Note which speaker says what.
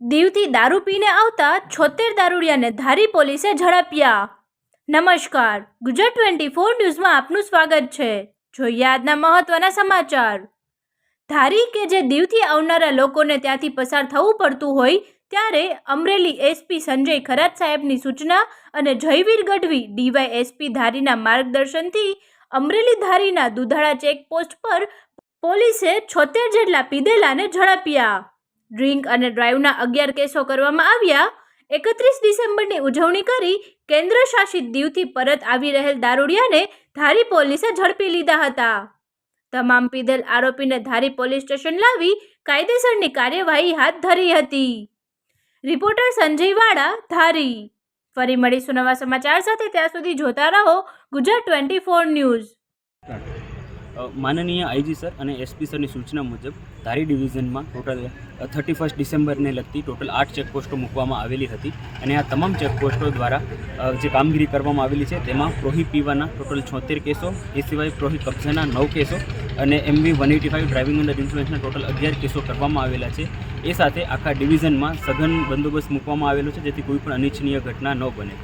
Speaker 1: દીવથી દારૂ પીને આવતા છોતેર દારૂડિયાને ધારી પોલીસે ઝડપ્યા. નમસ્કાર, ગુજરાત ટ્વેન્ટી ફોર ન્યૂઝમાં આપનું સ્વાગત છે. જોઈએ આજના મહત્વના સમાચાર. ધારી કે જે દીવથી આવનારા લોકોને ત્યાંથી પસાર થવું પડતું હોય, ત્યારે અમરેલી એસપી સંજય ખરાત સાહેબની સૂચના અને Jayveer Gadhvi D Y SP ધારીના માર્ગદર્શનથી અમરેલી ધારીના દુધાળા ચેકપોસ્ટ પર પોલીસે છોતેર જેટલા પીધેલાને ઝડપ્યા. ડ્રિંક અને ડ્રાઈવના અગિયાર કેસો કરવામાં આવ્યા. એકત્રીસ ડિસેમ્બરની ઉજવણી કરી કેન્દ્ર શાસિત દીવથી પરત આવી રહેલ દારૂડિયાને ધારી પોલીસે ઝડપી લીધા હતા. તમામ પીધેલ આરોપીને ધારી પોલીસ સ્ટેશન લાવી કાયદેસરની કાર્યવાહી હાથ ધરી હતી. રિપોર્ટર સંજય વાડા ધારી. ફરી મળીશું નવા સમાચાર સાથે, ત્યાં સુધી જોતા રહો ગુજરાત ટ્વેન્ટી ફોર ન્યૂઝ.
Speaker 2: માનનીય આઈજી સર અને એસપી સરની સૂચના મુજબ ધારી ડિવિઝનમાં ટોટલ થર્ટી ફર્સ્ટ ડિસેમ્બરને લગતી ટોટલ આઠ ચેકપોસ્ટો મૂકવામાં આવેલી હતી અને આ તમામ ચેકપોસ્ટો દ્વારા જે કામગીરી કરવામાં આવેલી છે તેમાં પ્રોહી પીવાના ટોટલ છોતેર કેસો, એ સિવાય પ્રોહી કબજાના નવ કેસો અને MV one eighty five driving under ઇન્ફ્લુએન્સના total અગિયાર કેસો કરવામાં આવેલા છે. એ સાથે આખા ડિવિઝનમાં સઘન બંદોબસ્ત મૂકવામાં આવેલો છે જેથી કોઈ પણ અનિચ્છનીય ઘટના ન બને.